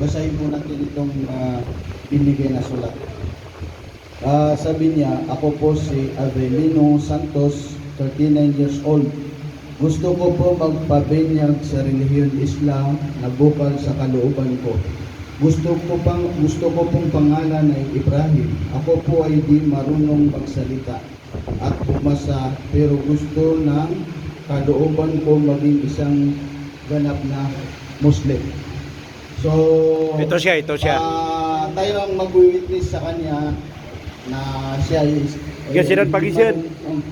basahin po natin itong ah, binigay na sulat. Ah, sabi niya, ako po si Avelino Santos, 39 years old. Gusto ko po magpabinyag sa relihiyon Islam na bukal sa kalooban ko. Gusto ko pang gusto ko pong pangalan ay Ibrahim. Ako po ay di marunong magsalita at bumasa pero gusto ng kalooban ko maging isang ganap na Muslim. So, Ito siya, ito siya. Ah, tayo ang mag-witness sa kanya na siya is Gasiran hindi pagisan. marunong-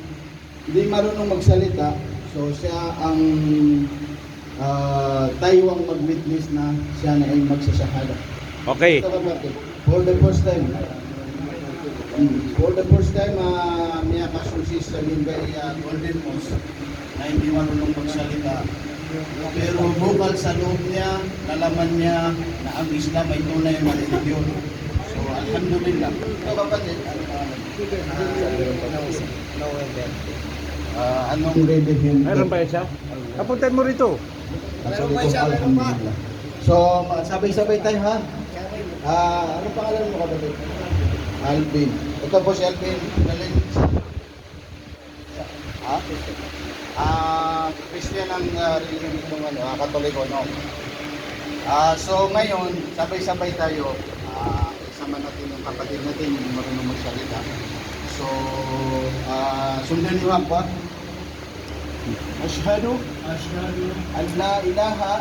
Hindi marunong magsalita. So siya ang ah, tayo ang mag-witness na siya na ay magsasahada. Okay. For the first time, mm, for the first time, uh, may akasusis sa Limbay uh, Golden Mosque na hindi marunong magsalita. Pero bukal sa loob niya, nalaman niya na ang Islam ay tunay na religion. So, alhamdulillah. Ito kapatid, ano pangalan? Ah, anong religion? Meron ba isa? Kapuntan mo rito. Meron pa isa, meron pa. So, sabay-sabay tayo ha. Ah, ano pangalan mo kapatid? Alvin. Ito po si Alvin. Galing. Ah, ha? Ah, Christian ang uh, religion nitong ano, uh, Katoliko, no? Ah, so ngayon, sabay-sabay tayo. Ah, isama natin yung kapatid natin, yung marunong magsalita. So, ah, sundan niyo ang po. Ashhadu, ashhadu, an la ilaha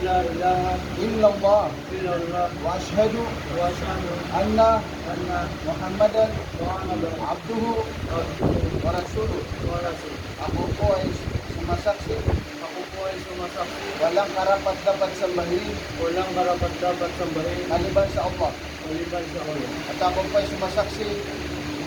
لا إله illallah إلا الله wa ashhadu وأشهد anna أن Muhammadan محمدا abduhu عبده wa rasuluh. ورسوله Ako po ay sumasaksi Ako po ay sumasaksi walang karapat dapat sambahin walang karapat dapat sambahin maliban sa Allah. maliban sa Allah. At ako po ay sumasaksi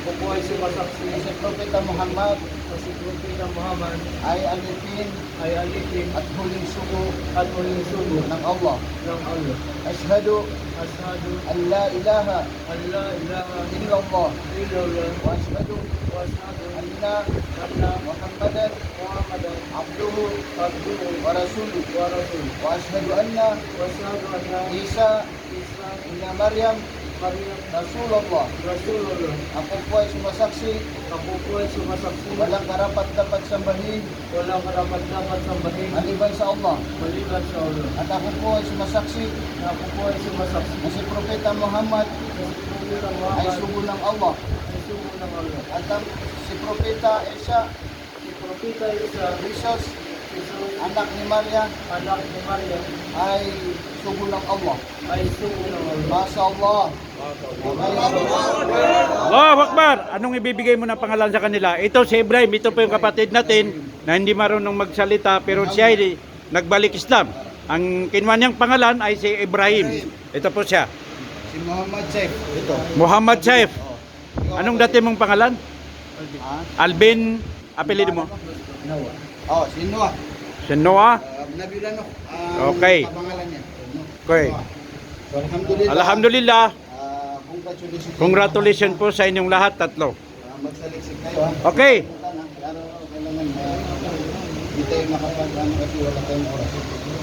Ako po ay sumasaksi na si Propeta Muhammad. Si Propeta Muhammad. Ay alipin. Ay alipin. At huling sugo. At huling sugo. Ng Allah. ng Allah. Ashhadu Ashhadu an la ilaha an la ilaha illallah. illallah. Wa ashhadu wa ashhadu anna anna Muhammadan Muhammadan abduhu abduhu wa rasuluh. wa rasuluh. Wa ashhadu anna Wa ashhadu anna Isa Isa ibn Maryam Rasulullah. Rasulullah. Ako po ay sumasaksi Ako po ay sumasaksi walang karapat dapat sambahin walang karapat dapat sambahin maliban sa Allah. maliban sa Allah. At ako po ay sumasaksi ako po ay sumasaksi na si Propeta Muhammad si Propeta ay Muhammad sugo ng Allah. ay sugo ng Allah. At ang si Propeta Isa, Si Propeta Isa, Jesus, anak ni Maria, anak ni Maria, ay sugo ng Allah. ay sugo ng Allah. Masya Allah. Allahu Akbar! Anong ibibigay mo na pangalan sa kanila? Ito si Ibrahim, ito po yung kapatid natin na hindi marunong magsalita pero siya ay nagbalik Islam. Ang kinuha niyang pangalan ay si Ibrahim. Ito po siya. Si Muhammad Saif. Ito. Muhammad Saif. Anong dati mong pangalan? Ha? Alvin, apelido mo? Noah. Oh, si Noah. Si Noah. Uh, Nabilano. Ang Okay. Kapangalan niya. Okay. Noah. So, alhamdulillah. Alhamdulillah. Ah, congratulations. Congratulations po sa inyong lahat tatlo. Ah, magsaliksik kayo ha. Okay. Pero kailangan ah, hindi tayo makapag ano kasi wala tayong oras.